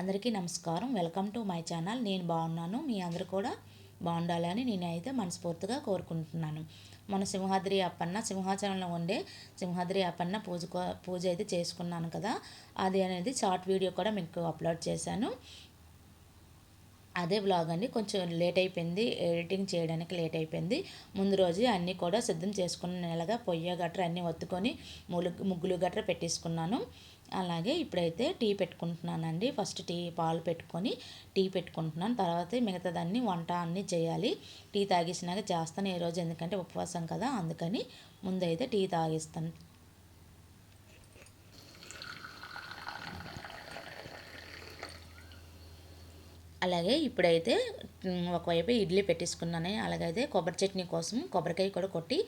అందరికీ నమస్కారం. Welcome to my channel. నేను బాగున్నాను. మీ అందరూ కూడా బాగుండాలని నేనైతే మనస్ఫూర్తిగా కోరుకుంటున్నాను. మన సింహాద్రి అప్పన్న సింహాచలంలో ఉండే సింహాద్రి అప్పన్న పూజ పూజ అయితే చేసుకున్నాను కదా. అది అనేది షార్ట్ వీడియో కూడా మీకు అప్లోడ్ చేశాను. అదే బ్లాగ్ అండి. కొంచెం లేట్ అయిపోయింది. ఎడిటింగ్ చేయడానికి లేట్ అయిపోయింది. ముందు రోజు అన్నీ కూడా సిద్ధం చేసుకున్న నెలగా పొయ్య గట్ర అన్నీ ఒత్తుకొని ముగ్గు ముగ్గులు గట్ర పెట్టేసుకున్నాను. అలాగే ఇప్పుడైతే టీ పెట్టుకుంటున్నానండి. ఫస్ట్ టీ పాలు పెట్టుకొని టీ పెట్టుకుంటున్నాను. తర్వాత మిగతాదన్నీ వంట అన్నీ చేయాలి. టీ తాగేసినాక చేస్తాను ఈరోజు ఎందుకంటే ఉపవాసం కదా అందుకని ముందైతే టీ తాగిస్తాను. అలాగే ఇప్పుడైతే ఒకవైపు ఇడ్లీ పెట్టేసుకున్నాను అలాగైతే కొబ్బరి చట్నీ కోసం కొబ్బరికాయ కూడా కొట్టి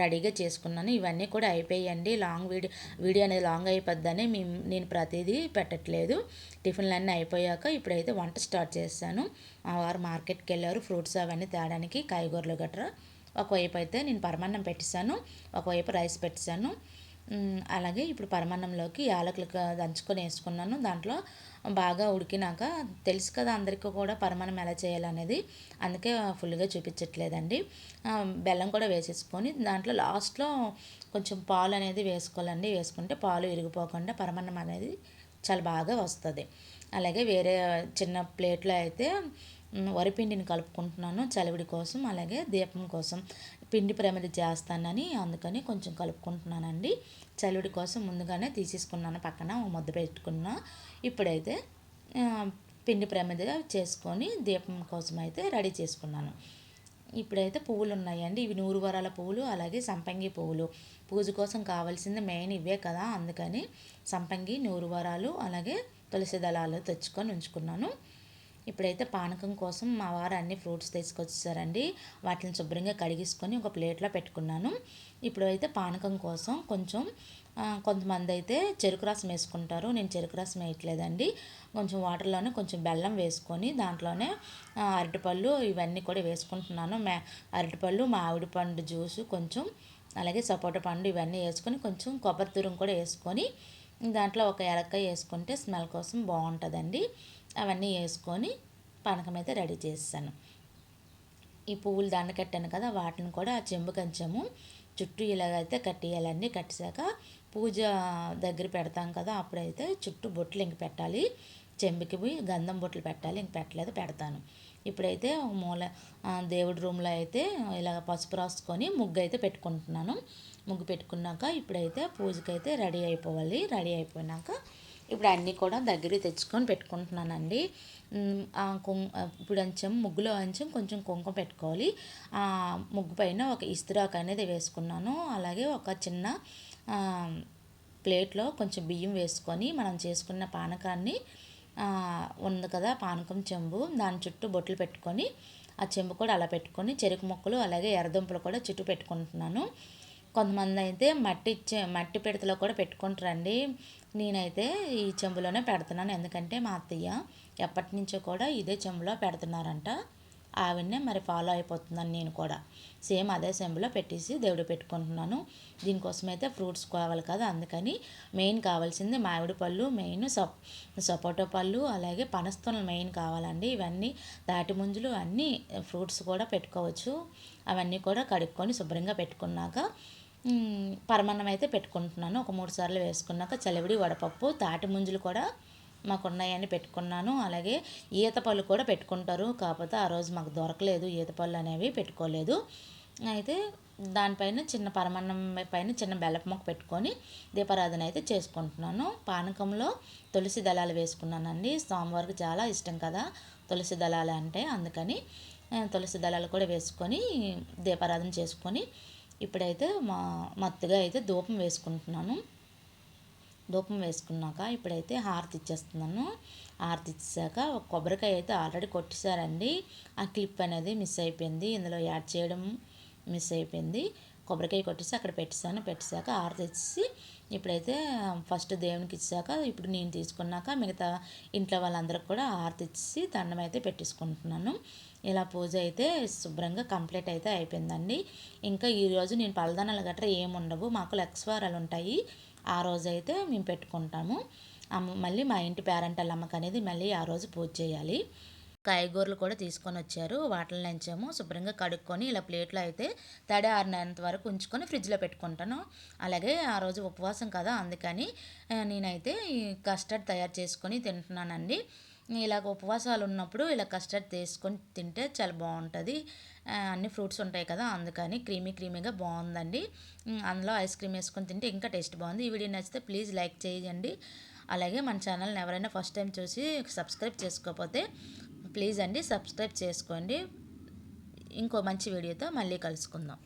రెడీగా చేసుకున్నాను. ఇవన్నీ కూడా అయిపోయాయండి. లాంగ్ వీడియో వీడియో అనేది లాంగ్ అయిపోద్దని నేను ప్రతిదీ పెట్టట్లేదు. టిఫిన్లు అన్నీ అయిపోయాక ఇప్పుడైతే వంట స్టార్ట్ చేశాను. మా వారు మార్కెట్కి వెళ్ళారు. ఫ్రూట్స్ అవన్నీ తేడానికి కాయగూరలు గట్రా. ఒకవైపు అయితే నేను పరమాన్నం పెట్టేశాను. ఒకవైపు రైస్ పెట్టేశాను. అలాగే ఇప్పుడు పరమాన్నంలోకి యాలకులు దంచుకొని వేసుకున్నాను. దాంట్లో బాగా ఉడికినాక తెలుసు కదా అందరికీ కూడా పరమాన్నం ఎలా చేయాలనేది. అందుకే ఫుల్గా చూపించట్లేదండి. బెల్లం కూడా వేసేసుకొని దాంట్లో లాస్ట్లో కొంచెం పాలు అనేది వేసుకోవాలండి. వేసుకుంటే పాలు ఇరిగిపోకుండా పరమాన్నం అనేది చాలా బాగా వస్తుంది. అలాగే వేరే చిన్న ప్లేట్లో అయితే వరిపిండిని కలుపుకుంటున్నాను చలివిడి కోసం అలాగే దీపం కోసం. పిండి ప్రమిద చేస్తానని అందుకని కొంచెం కలుపుకుంటున్నానండి. చలివిడి కోసం ముందుగానే తీసేసుకున్నాను పక్కన ముద్ద పెట్టుకున్నా. ఇప్పుడైతే పిండి ప్రమిద చేసుకొని దీపం కోసం అయితే రెడీ చేసుకున్నాను. ఇప్పుడైతే పువ్వులు ఉన్నాయండి ఇవి నూరు వరాల పువ్వులు అలాగే సంపంగి పువ్వులు. పూజ కోసం కావాల్సింది మెయిన్ ఇవే కదా. అందుకని సంపంగి నూరు వరాలు అలాగే తులసి దళాలు తెచ్చుకొని ఉంచుకున్నాను. ఇప్పుడైతే పానకం కోసం మా వారు అన్ని ఫ్రూట్స్ తీసుకొచ్చేసారండి. వాటిని శుభ్రంగా కడిగేసుకొని ఒక ప్లేట్లో పెట్టుకున్నాను. ఇప్పుడైతే పానకం కోసం కొంచెం కొంతమంది అయితే చెరుకు రసం వేసుకుంటారు. నేను చెరుకు రసం వేయట్లేదండి. కొంచెం వాటర్లోనే కొంచెం బెల్లం వేసుకొని దాంట్లోనే అరటిపళ్ళు ఇవన్నీ కూడా వేసుకుంటున్నాను. మే అరటిపళ్ళు మామిడి పండు జ్యూసు కొంచెం అలాగే సపోటా పండు ఇవన్నీ వేసుకొని కొంచెం కొబ్బరి తురుము కూడా వేసుకొని దాంట్లో ఒక ఎలక్కాయ వేసుకుంటే స్మెల్ కోసం బాగుంటుందండి. అవన్నీ వేసుకొని పానకం అయితే రెడీ చేస్తాను. ఈ పువ్వులు దండ కట్టాను కదా వాటిని కూడా ఆ చెంబు కంచెము చుట్టూ ఇలాగైతే కట్టేయాలండి కట్టేశాక పూజ దగ్గర పెడతాం కదా అప్పుడైతే చుట్టూ బొట్లు ఇంక పెట్టాలి. చెంబుకి పోయి గంధం బొట్లు పెట్టాలి ఇంక పెట్టలేదు పెడతాను. ఇప్పుడైతే మూల దేవుడి రూమ్లో అయితే ఇలాగ పసుపు రాసుకొని ముగ్గు అయితే పెట్టుకుంటున్నాను. ముగ్గు పెట్టుకున్నాక ఇప్పుడైతే పూజకైతే రెడీ అయిపోవాలి. రెడీ అయిపోయినాక ఇప్పుడు అన్నీ కూడా దగ్గర తెచ్చుకొని పెట్టుకుంటున్నానండి. ఇప్పుడు అంచెం ముగ్గులో అంచెం కొంచెం కుంకుమ పెట్టుకోవాలి. ముగ్గు పైన ఒక ఇస్త్రాక్ అనేది వేసుకున్నాను. అలాగే ఒక చిన్న ప్లేట్లో కొంచెం బియ్యం వేసుకొని మనం చేసుకున్న పానకాన్ని ఉంది కదా పానకం చెంబు దాని చుట్టూ బొట్లు పెట్టుకొని ఆ చెంబు కూడా అలా పెట్టుకొని చెరుకు మొక్కలు అలాగే ఎర్రదుంపలు కూడా చుట్టూ పెట్టుకుంటున్నాను. కొంతమంది అయితే మట్టి మట్టి పిడతలో కూడా పెట్టుకుంటారండి. నేనైతే ఈ చెంబులోనే పెడుతున్నాను. ఎందుకంటే మా అత్తయ్య ఎప్పటి నుంచో కూడా ఇదే చెంబులో పెడుతున్నారంట. ఆవిడనే మరి ఫాలో అయిపోతున్నాను నేను కూడా. సేమ్ అదే సెంబులో పెట్టేసి దేవుడు పెట్టుకుంటున్నాను. దీనికోసమైతే ఫ్రూట్స్ కావాలి కదా అందుకని మెయిన్ కావాల్సింది మామిడి పళ్ళు మెయిన్ సప్ సపోటో పళ్ళు అలాగే పనస్తోనలు మెయిన్ కావాలండి. ఇవన్నీ తాటి ముంజులు అన్నీ ఫ్రూట్స్ కూడా పెట్టుకోవచ్చు. అవన్నీ కూడా కడుక్కొని శుభ్రంగా పెట్టుకున్నాక పరమాన్నం అయితే పెట్టుకుంటున్నాను. ఒక మూడు సార్లు వేసుకున్నాక చలివిడి వడపప్పు తాటి ముంజులు కూడా మాకు ఉన్నాయని పెట్టుకున్నాను. అలాగే ఈత పళ్ళు కూడా పెట్టుకుంటారు. కాకపోతే ఆ రోజు మాకు దొరకలేదు. ఈత పళ్ళు అనేవి పెట్టుకోలేదు. అయితే దానిపైన చిన్న పరమాన్నం పైన చిన్న బెల్లపు మొక్క పెట్టుకొని దీపారాధన అయితే చేసుకుంటున్నాను. పానకంలో తులసి దళాలు వేసుకున్నానండి. సోమవారికి చాలా ఇష్టం కదా తులసి దళాలు అంటే. అందుకని తులసి దళాలు కూడా వేసుకొని దీపారాధన చేసుకొని ఇప్పుడైతే మా మత్తుగా అయితే ధూపం వేసుకుంటున్నాను. ధూపం వేసుకున్నాక ఇప్పుడైతే హారతి ఇచ్చేస్తున్నాను. హారతి ఇచ్చాక ఒక కొబ్బరికాయ అయితే ఆల్రెడీ కొట్టేశారండి. ఆ క్లిప్ అనేది మిస్ అయిపోయింది. ఇందులో యాడ్ చేయడం మిస్ అయిపోయింది. కొబ్బరికాయ కొట్టేసి అక్కడ పెట్టేసాను పెట్టేశాక హారతి ఇచ్చి ఇప్పుడైతే ఫస్ట్ దేవునికి ఇచ్చాక ఇప్పుడు నేను తీసుకున్నాక మిగతా ఇంట్లో వాళ్ళందరికి కూడా హారతి ఇచ్చి దండం అయితే పెట్టేసుకుంటున్నాను. ఇలా పూజ అయితే శుభ్రంగా కంప్లీట్ అయితే అయిపోయిందండి. ఇంకా ఈరోజు నేను పలదానాలు గట్రా ఏముండవు మాకు లక్స్వారాలు ఉంటాయి. ఆ రోజైతే మేము పెట్టుకుంటాము. అమ్మ మళ్ళీ మా ఇంటి పేరెంటల్ అమ్మకు అనేది మళ్ళీ ఆ రోజు పూజ చేయాలి. కాయగూరలు కూడా తీసుకొని వచ్చారు. వాటిని నంచాము. శుభ్రంగా కడుక్కొని ఇలా ప్లేట్లో అయితే తడి ఆరినంత వరకు ఉంచుకొని ఫ్రిడ్జ్లో పెట్టుకుంటాను. అలాగే ఆ రోజు ఉపవాసం కదా అందుకని నేనైతే ఈ కస్టర్డ్ తయారు చేసుకొని తింటున్నానండి. ఇలాగ ఉపవాసాలు ఉన్నప్పుడు ఇలా కస్టర్డ్ తీసుకొని తింటే చాలా బాగుంటుంది. అన్ని ఫ్రూట్స్ ఉంటాయి కదా అందుకని క్రీమీ క్రీమీగా బాగుందండి. అందులో ఐస్ క్రీమ్ వేసుకొని తింటే ఇంకా టేస్ట్ బాగుంది. ఈ వీడియో నచ్చితే ప్లీజ్ లైక్ చేయండి. అలాగే మన ఛానల్ని ఎవరైనా ఫస్ట్ టైం చూసి సబ్స్క్రైబ్ చేసుకోకపోతే ప్లీజ్ అండి సబ్స్క్రైబ్ చేసుకోండి. ఇంకో మంచి వీడియోతో మళ్ళీ కలుసుకుందాం.